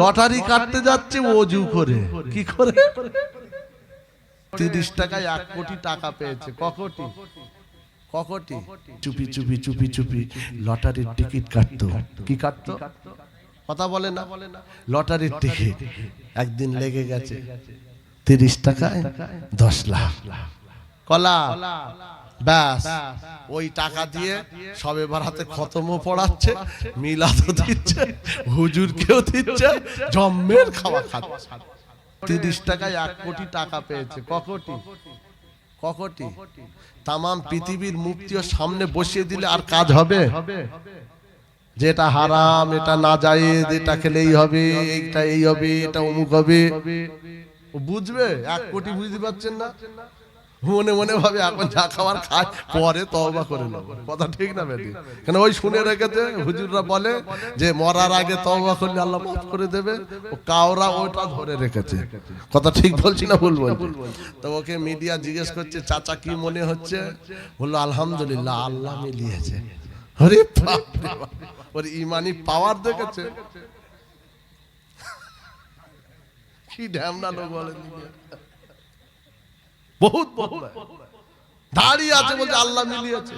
Lottery কাটতে যাচ্ছে অজু করে। কি করে? তিরিশ টাকায় এক কোটি টাকা পেয়েছে। ক কোটি ক কোটি চুপি চুপি চুপি চুপি। লটারির টিকিট কাটতো। কি কাটতো? কথা বলে না। লটারির টিকিট। একদিন লেগে গেছে। তিরিশ টাকায় দশ লাখ। কলা। ব্যাস। ওই টাকা দিয়ে সবে বারাতে খতমও পড়াচ্ছে মিলাদও দিচ্ছে হুজুরকেও দিচ্ছে জম্মের খাওয়া খাচ্ছে। তিরিশ টাকায় এক কোটি টাকা পেয়েছে। ক কোটি ক তাম পৃথিবীর মুক্তিও সামনে বসিয়ে দিলে আর কাজ হবে? যেটা হারাম এটা না যায় এটা খেলেই হবে এইটা এই হবে এটা অমুক হবে। ও বুঝবে? এক কোটি বুঝতে পারছেন না? মনে মনে ভাবে এখন যা খাবার খায়, পরে তওবা করে নেব। কথা ঠিক না বেটি? কেন ওই শুনে রেখেছে, হুজুররা বলে যে মরার আগে তওবা করলে আল্লাহ মাফ করে দেবে। ও কাওরা ওটা ধরে রেখেছে। কথা ঠিক বলছি না ভুল বলছি? তো ওকে মিডিয়া জিজ্ঞেস করছে, চাচা, কি মনে হচ্ছে? বলল, আলহামদুলিল্লাহ, আল্লাহ মিলিয়েছে। আরে বাপ। ওর ইমানি পাওয়ার দেখেছে। কি ঢ্যামনা লোক বলেন বহুত। দাঁড়িয়ে আছে বলছে আল্লাহ মিলিয়েছে।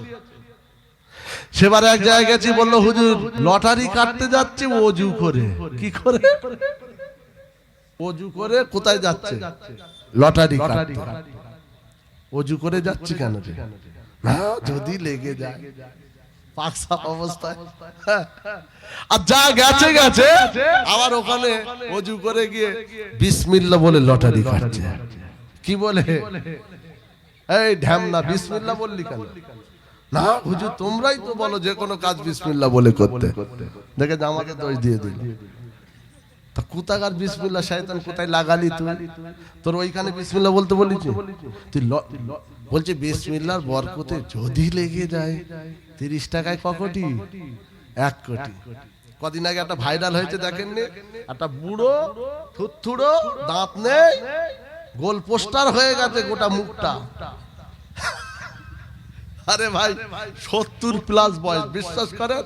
সেবার এক জায়গায় গেছি বলল হুজুর লটারি কাটতে যাচ্ছে অজু করে। কি করে? অজু করে কোথায় যাচ্ছে? লটারি কাটতে। অজু করে যাচ্ছে কেন? না যদি লেগে যায়। পাকসাপ অবস্থায়। আর যা গেছে গেছে আবার ওখানে অজু করে গিয়ে বিসমিল্লা বলে লটারি কাটছে। কি বলে? এই ঢ্যামনা বিসমিল্লা বললি কেন? না হুজুর তোমরাই তো বলো যে কোনো কাজ বিসমিল্লা বলে করতে। দেখে যে আমাকে দোষ দিয়ে দিল। তা কোথাকার বিসমিল্লা শয়তান কোথায় লাগালি তুই? তোর ওইখানে বিসমিল্লা বলতে বলিস তুই বলছে বিসমিল্লার বরকতে যদি লেগে যায় তিরিশ টাকায় ক কোটি। এক কোটি। কদিন আগে একটা ভাইরাল হয়েছে দেখেননি? একটা বুড়ো থুথুড়ো দাঁত নেই গোল পোস্টার হয়ে গেছে গোটা মুখটা। আরে ভাই, সত্তর প্লাস বয়স, বিশ্বাস করেন?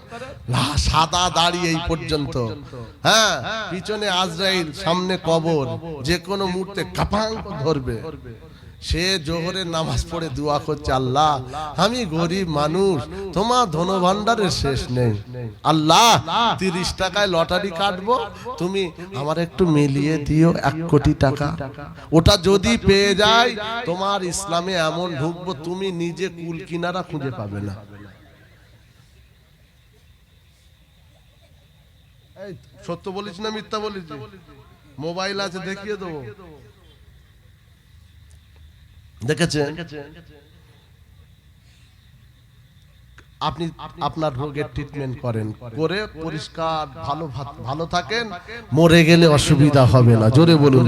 সাদা দাড়ি এই পর্যন্ত। হ্যাঁ পিছনে আজরাইল, সামনে কবর যে কোনো মুহূর্তে কাপাং ধরবে। সে জোহরের নামাজ পড়ে দোয়া করছে, আল্লাহ, আমি গরিব মানুষ, তোমার ধন ভান্ডারের শেষ নেই। আল্লাহ, তিরিশ টাকায় লটারি কাটবো, তুমি আমার একটু মিলিয়ে দিও এক কোটি টাকা। ওটা যদি পেয়ে যায়, তোমার ইসলামে এমন ঢুকবো, তুমি নিজে কুল কিনারা খুঁজে পাবে না। সত্য বলিস না, মিথ্যা বলিস? মোবাইল আছে, দেখিয়ে দেবো। দেখেছে আপনি আপনার রোগের ট্রিটমেন্ট করেন। করে পরিষ্কার ভালো ভালো থাকেন। মরে গেলে অসুবিধা হবে না। জোরে বলুন।